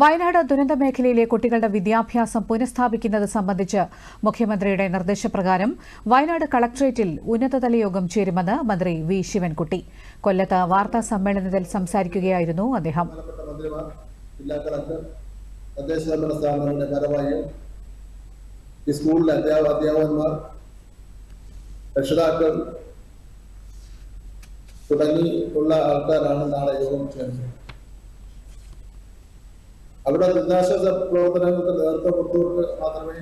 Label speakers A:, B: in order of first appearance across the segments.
A: വയനാട് ദുരന്ത മേഖലയിലെ കുട്ടികളുടെ വിദ്യാഭ്യാസം പുനഃസ്ഥാപിക്കുന്നത് സംബന്ധിച്ച് മുഖ്യമന്ത്രിയുടെ നിർദ്ദേശപ്രകാരം വയനാട് കളക്ടറേറ്റിൽ ഉന്നതതല യോഗം ചേരുമെന്ന് മന്ത്രി വി ശിവൻകുട്ടി കൊല്ലത്ത് വാർത്താ സമ്മേളനത്തിൽ സംസാരിക്കുകയായിരുന്നു അദ്ദേഹം
B: രക്ഷിതാക്കൾ തുടങ്ങിയുള്ള ആൾക്കാരാണ് നാളെ യോഗം ചേർന്നത് അവിടെ ദുരിതാശ്വാസ പ്രവർത്തനങ്ങൾക്ക് നേതൃത്വം കൊടുത്തുകൊണ്ട് മാത്രമേ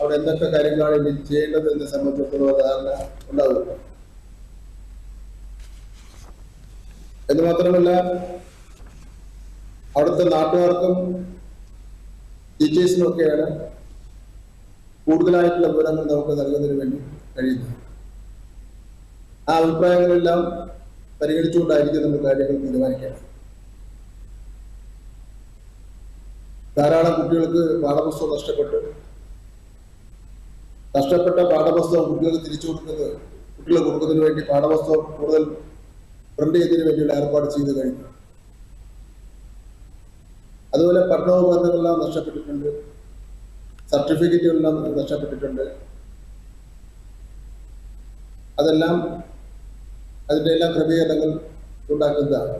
B: അവിടെ എന്തൊക്കെ കാര്യങ്ങളാണ് ഇനി ചെയ്യേണ്ടത് എന്നെ സംബന്ധിച്ചിടത്തോളം ധാരണ ഉണ്ടാകുള്ളൂ എന്ന് മാത്രമല്ല അവിടുത്തെ നാട്ടുകാർക്കും ടീച്ചേഴ്സിനും ഒക്കെയാണ് കൂടുതലായിട്ടുള്ള വിവരങ്ങൾ നമുക്ക് നൽകുന്നതിന് വേണ്ടി കഴിയുന്നത് ആ അഭിപ്രായങ്ങളെല്ലാം പരിഗണിച്ചുകൊണ്ടായിരിക്കും നമ്മൾ കാര്യങ്ങൾ തീരുമാനിക്കേണ്ടത് ധാരാളം കുട്ടികൾക്ക് പാഠപുസ്തകം നഷ്ടപ്പെട്ടു നഷ്ടപ്പെട്ട പാഠപുസ്തകം കുട്ടികൾക്ക് തിരിച്ചു കൊടുക്കുന്നത് കുട്ടികളെ കൊടുക്കുന്നതിന് വേണ്ടി പാഠപുസ്തകം കൂടുതൽ പ്രിന്റ് ചെയ്തതിനു വേണ്ടിയുള്ള ഏർപ്പാട് ചെയ്ത് കഴിഞ്ഞു അതുപോലെ പഠനോപകരണങ്ങളെല്ലാം നഷ്ടപ്പെട്ടിട്ടുണ്ട് സർട്ടിഫിക്കറ്റുകളെല്ലാം നഷ്ടപ്പെട്ടിട്ടുണ്ട് അതെല്ലാം അതിൻ്റെ എല്ലാം ക്രമീകരണങ്ങൾ ഉണ്ടാക്കുന്നതാണ്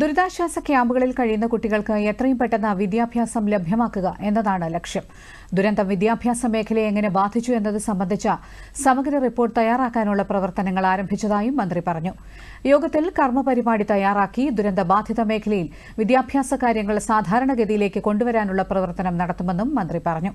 A: ദുരിതാശ്വാസ ക്യാമ്പുകളിൽ കഴിയുന്ന കുട്ടികൾക്ക് എത്രയും പെട്ടെന്ന് വിദ്യാഭ്യാസം ലഭ്യമാക്കുക എന്നതാണ് ലക്ഷ്യം ദുരന്തം വിദ്യാഭ്യാസ മേഖലയെ എങ്ങനെ ബാധിച്ചു എന്നത് സംബന്ധിച്ച സമഗ്ര റിപ്പോർട്ട് തയ്യാറാക്കാനുള്ള പ്രവർത്തനങ്ങൾ ആരംഭിച്ചതായും മന്ത്രി പറഞ്ഞു യോഗത്തിൽ കർമ്മപരിപാടി തയ്യാറാക്കി ദുരന്തബാധിത മേഖലയിൽ വിദ്യാഭ്യാസ കാര്യങ്ങൾ സാധാരണഗതിയിലേക്ക് കൊണ്ടുവരാനുള്ള പ്രവർത്തനം നടത്തുമെന്നും മന്ത്രി പറഞ്ഞു